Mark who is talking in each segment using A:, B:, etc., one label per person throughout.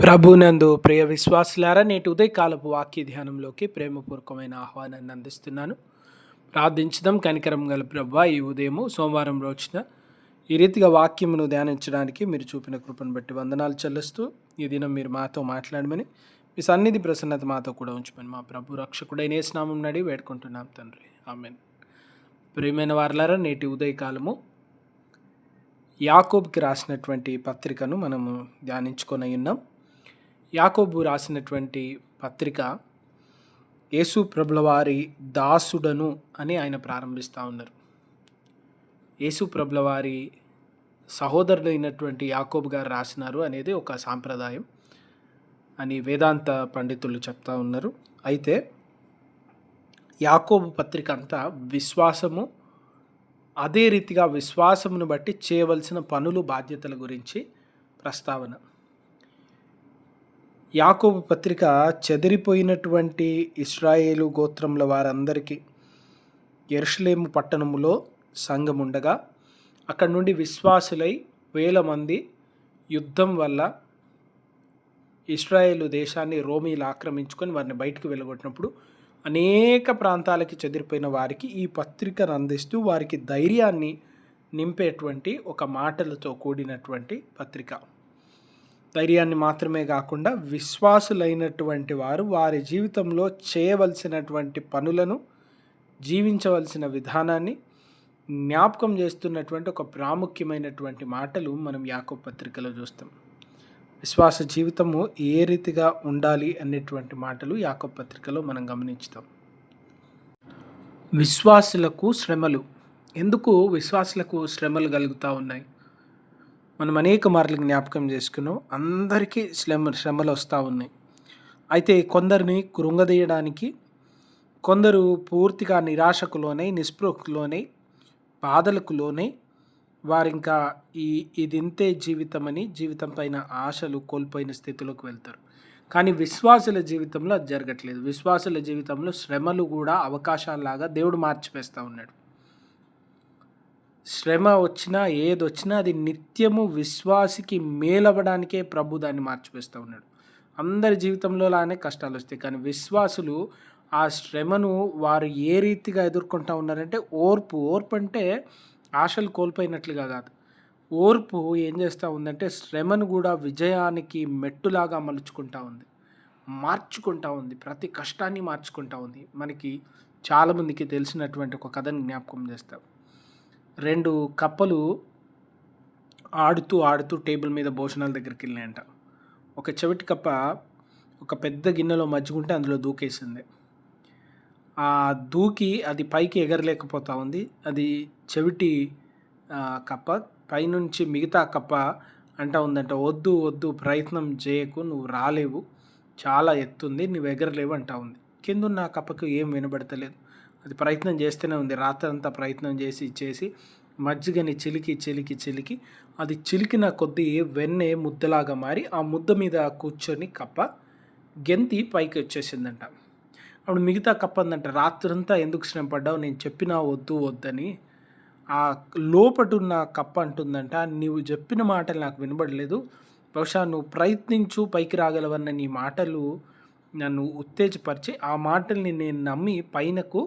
A: ప్రభునందు ప్రియ విశ్వాసులారా నేటి ఉదయకాలపు వాక్య ధ్యానంలోకి ప్రేమపూర్వకమైన ఆహ్వానాన్ని అందిస్తున్నాను. ప్రార్థించడం కనికరం గల ప్రభు ఈ ఉదయము సోమవారం రోజున ఈ రీతిగా వాక్యమును ధ్యానించడానికి మీరు చూపిన కృపను బట్టి వందనాలు చెల్లిస్తూ ఈ దినం మీరు మాతో మాట్లాడమని మీ సన్నిధి ప్రసన్నత మాతో కూడా ఉంచమని మా ప్రభు రక్షకుడైన స్నామం నడి వేడుకుంటున్నాం తండ్రి. ఆమెన్. ప్రియమైన వారలారా నేటి ఉదయకాలము యాకోబ్కి రాసినటువంటి పత్రికను మనము ధ్యానించుకొని ఉన్నాం. యాకోబు రాసినటువంటి పత్రిక యేసు ప్రభులవారి దాసుడను అని ఆయన ప్రారంభిస్తూ ఉన్నారు. యేసు ప్రభులవారి సహోదరుడు సహోదరుడైనటువంటి యాకోబు గారు రాసినారు అనేది ఒక సాంప్రదాయం అని వేదాంత పండితులు చెప్తా ఉన్నారు. అయితే యాకోబు పత్రిక అంతా విశ్వాసము అదే రీతిగా విశ్వాసమును బట్టి చేయవలసిన పనులు బాధ్యతల గురించి ప్రస్తావన. యాకోబు పత్రిక చెదిరిపోయినటువంటి ఇస్రాయేలు గోత్రముల వారందరికీ ఎరుషలేము పట్టణములో సంఘం ఉండగా అక్కడ నుండి విశ్వాసులై వేల మంది యుద్ధం వల్ల ఇస్రాయేలు దేశాన్ని రోమీలు ఆక్రమించుకొని వారిని బయటకు వెళ్ళగొట్టినప్పుడు అనేక ప్రాంతాలకి చెదిరిపోయిన వారికి ఈ పత్రికను అందిస్తూ వారికి ధైర్యాన్ని నింపేటువంటి ఒక మాటలతో కూడినటువంటి పత్రిక. ధైర్యాన్ని మాత్రమే కాకుండా విశ్వాసులైనటువంటి వారు వారి జీవితంలో చేయవలసినటువంటి పనులను జీవించవలసిన విధానాన్ని జ్ఞాపకం చేస్తున్నటువంటి ఒక ప్రాముఖ్యమైనటువంటి మాటలు మనం యాకో పత్రికలో చూస్తాం. విశ్వాస జీవితము ఏ రీతిగా ఉండాలి అనేటువంటి మాటలు యాకో పత్రికలో మనం గమనించుతాం. విశ్వాసులకు శ్రమలు. ఎందుకు విశ్వాసులకు శ్రమలు కలుగుతూ ఉన్నాయి? మనం అనేక మార్లు జ్ఞాపకం చేసుకున్నాం. అందరికీ శ్రమ శ్రమలు వస్తూ ఉన్నాయి. అయితే కొందరిని కృంగదీయడానికి కొందరు పూర్తిగా నిరాశకు లోనై నిస్పృహలోనై బాధలకు లోనై వారింకా ఈ ఇదింతే జీవితం అని జీవితం పైన ఆశలు కోల్పోయిన స్థితిలోకి వెళ్తారు. కానీ విశ్వాసుల జీవితంలో అది జరగట్లేదు. విశ్వాసుల జీవితంలో శ్రమలు కూడా అవకాశాలలాగా దేవుడు మార్చివేస్తూ ఉన్నాడు. శ్రమ వచ్చినా ఏదొచ్చినా అది నిత్యము విశ్వాసికి మేలవ్వడానికే ప్రభు దాన్ని మార్చివేస్తూ ఉన్నాడు. అందరి జీవితంలో లానే కష్టాలు వస్తాయి. కానీ విశ్వాసులు ఆ శ్రమను వారు ఏ రీతిగా ఎదుర్కొంటూ ఉన్నారంటే ఓర్పు ఓర్పు అంటే ఆశలు కోల్పోయినట్లుగా కాదు. ఓర్పు ఏం చేస్తూ ఉందంటే శ్రమను కూడా విజయానికి మెట్టులాగా మలుచుకుంటా ఉంది. మార్చుకుంటా ఉంది. ప్రతి కష్టాన్ని మార్చుకుంటా ఉంది. మనకి చాలామందికి తెలిసినటువంటి ఒక కథను జ్ఞాపకం చేస్తాం. రెండు కప్పలు ఆడుతూ ఆడుతూ టేబుల్ మీద భోజనాల దగ్గరికి వెళ్ళినాయంట. ఒక చెవిటి కప్ప ఒక పెద్ద గిన్నెలో మజ్జిగుంటే అందులో దూకేసింది. ఆ దూకి అది పైకి ఎగరలేకపోతా ఉంది. అది చెవిటి కప్ప పైనుంచి మిగతా కప్ప అంటా ఉందంట వద్దు వద్దు ప్రయత్నం చేయకు నువ్వు రాలేవు చాలా ఎత్తుంది నువ్వు ఎగరలేవు అంటా ఉంది. కిందున్న కప్పకు ఏం వినబడతలేదు. అది ప్రయత్నం చేస్తూనే ఉంది. రాత్రంతా ప్రయత్నం చేసి చేసి మజ్జిగని చిలికి చిలికి చిలికి అది చిలికిన కొద్దీ వెన్నె ముద్దలాగా మారి ఆ ముద్ద మీద కూర్చొని కప్ప గెంతి పైకి వచ్చేసిందంట. అప్పుడు మిగతా కప్ప అందంట రాత్రంతా ఎందుకు శ్రమ పడ్డావు? నేను చెప్పినా వద్దు వద్దని ఆ లోపటున్న కప్ప అంటుందంట. నీవు చెప్పిన మాటలు నాకు వినబడలేదు. బహుశా నువ్వు ప్రయత్నించు పైకి రాగలవన్న నీ మాటలు నన్ను ఉత్తేజపరిచి ఆ మాటల్ని నేను నమ్మి పైనకు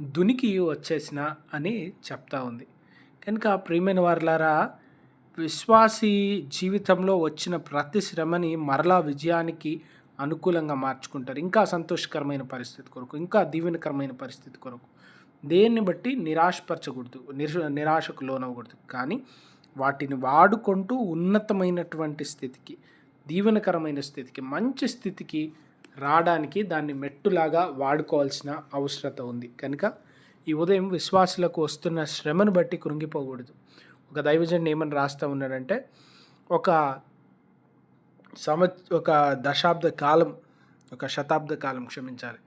A: దునికి వచ్చేసిన అని చెప్తా ఉంది. కనుక ప్రియమైన వారులారా విశ్వాసి జీవితంలో వచ్చిన ప్రతి శ్రమని మరలా విజయానికి అనుకూలంగా మార్చుకుంటారు. ఇంకా సంతోషకరమైన పరిస్థితి కొరకు ఇంకా దీవెనకరమైన పరిస్థితి కొరకు. దేన్ని బట్టి? నిరాశపరచకూడదు నిర నిరాశకు లోనవ్వకూడదు. కానీ వాటిని వాడుకుంటూ ఉన్నతమైనటువంటి స్థితికి దీవెనకరమైన స్థితికి మంచి స్థితికి రావడానికి దాన్ని మెట్టులాగా వాడుకోవాల్సిన అవసరత ఉంది. కనుక ఈ ఉదయం విశ్వాసులకు వస్తున్న శ్రమను బట్టి కృంగిపోకూడదు. ఒక దైవజన్ ఏమని రాస్తూ ఉన్నాడంటే ఒక సంవ ఒక దశాబ్ద కాలం ఒక శతాబ్ద కాలం క్షమించాలి.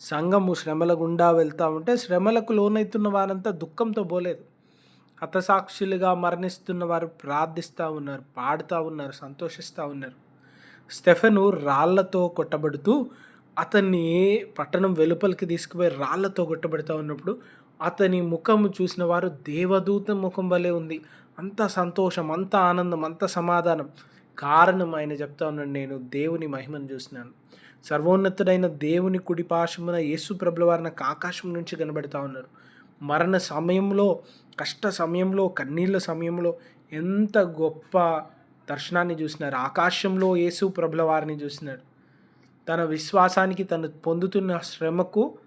A: సంఘము శ్రమల గుండా వెళ్తూ ఉంటే శ్రమలకు లోనవుతున్న వారంతా దుఃఖంతో పోలేదు. హతసాక్షులుగా మరణిస్తున్న వారు ప్రార్థిస్తూ ఉన్నారు పాడుతూ ఉన్నారు సంతోషిస్తూ ఉన్నారు. స్టెఫెను రాళ్ళతో కొట్టబడుతూ అతన్ని పట్టణం వెలుపలికి తీసుకుపోయి రాళ్ళతో కొట్టబడుతూ ఉన్నప్పుడు అతని ముఖం చూసిన వారు దేవదూత ముఖం వలె ఉంది. అంత సంతోషం అంత ఆనందం అంత సమాధానం. కారణం ఆయన చెప్తా ఉన్నాడు నేను దేవుని మహిమను చూసినాను. సర్వోన్నతుడైన దేవుని కుడి పాశమున యేసు ప్రభుల వారు నాకు ఆకాశం నుంచి కనబడతా ఉన్నారు. మరణ సమయంలో కష్ట సమయంలో కన్నీళ్ళ సమయంలో ఎంత గొప్ప దర్శనాన్ని చూసినారు. ఆకాశంలో యేసు ప్రభుల వారిని చూసినాడు. తన విశ్వాసానికి తను పొందుతున్న శ్రమకు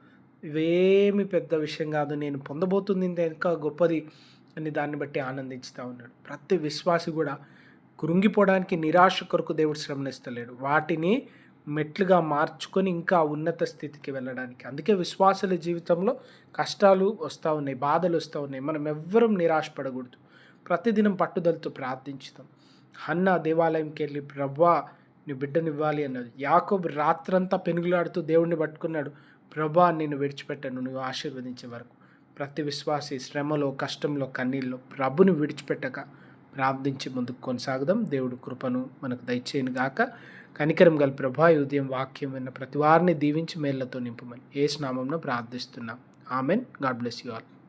A: ఇవేమి పెద్ద విషయం కాదు. నేను పొందబోతుంది ఇంకా గొప్పది అని దాన్ని బట్టి ఆనందించుతూ ఉన్నాడు. ప్రతి విశ్వాసి కూడా కృంగిపోవడానికి నిరాశ కొరకు దేవుడు శ్రమనిస్తలేడు. వాటిని మెట్లుగా మార్చుకొని ఇంకా ఉన్నత స్థితికి వెళ్ళడానికి. అందుకే విశ్వాసుల జీవితంలో కష్టాలు వస్తూ ఉన్నాయి బాధలు వస్తూ ఉన్నాయి. మనం ఎవ్వరం నిరాశపడకూడదు. ప్రతిదినం పట్టుదలతో ప్రార్థించుతాం. హన్న దేవాలయంకి వెళ్ళి ప్రభా నీ బిడ్డనివ్వాలి అన్నది. యాకోబు రాత్రంతా పెనుగులాడుతూ దేవుణ్ణి పట్టుకున్నాడు. ప్రభా నేను విడిచిపెట్టాను నువ్వు ఆశీర్వదించే వరకు. ప్రతి విశ్వాసి శ్రమలో కష్టంలో కన్నీళ్ళు ప్రభుని విడిచిపెట్టక. ప్రార్థించి ముందుకు కొనసాగుదాం. దేవుడు కృపను మనకు దయచేయను గాక. కనికరం గల ప్రభా ఉదయం వాక్యం విన్న ప్రతి వారిని దీవించి మేళ్ళతో నింపమని ఏ స్నామంలో ప్రార్థిస్తున్నాం. Amen. God bless you all.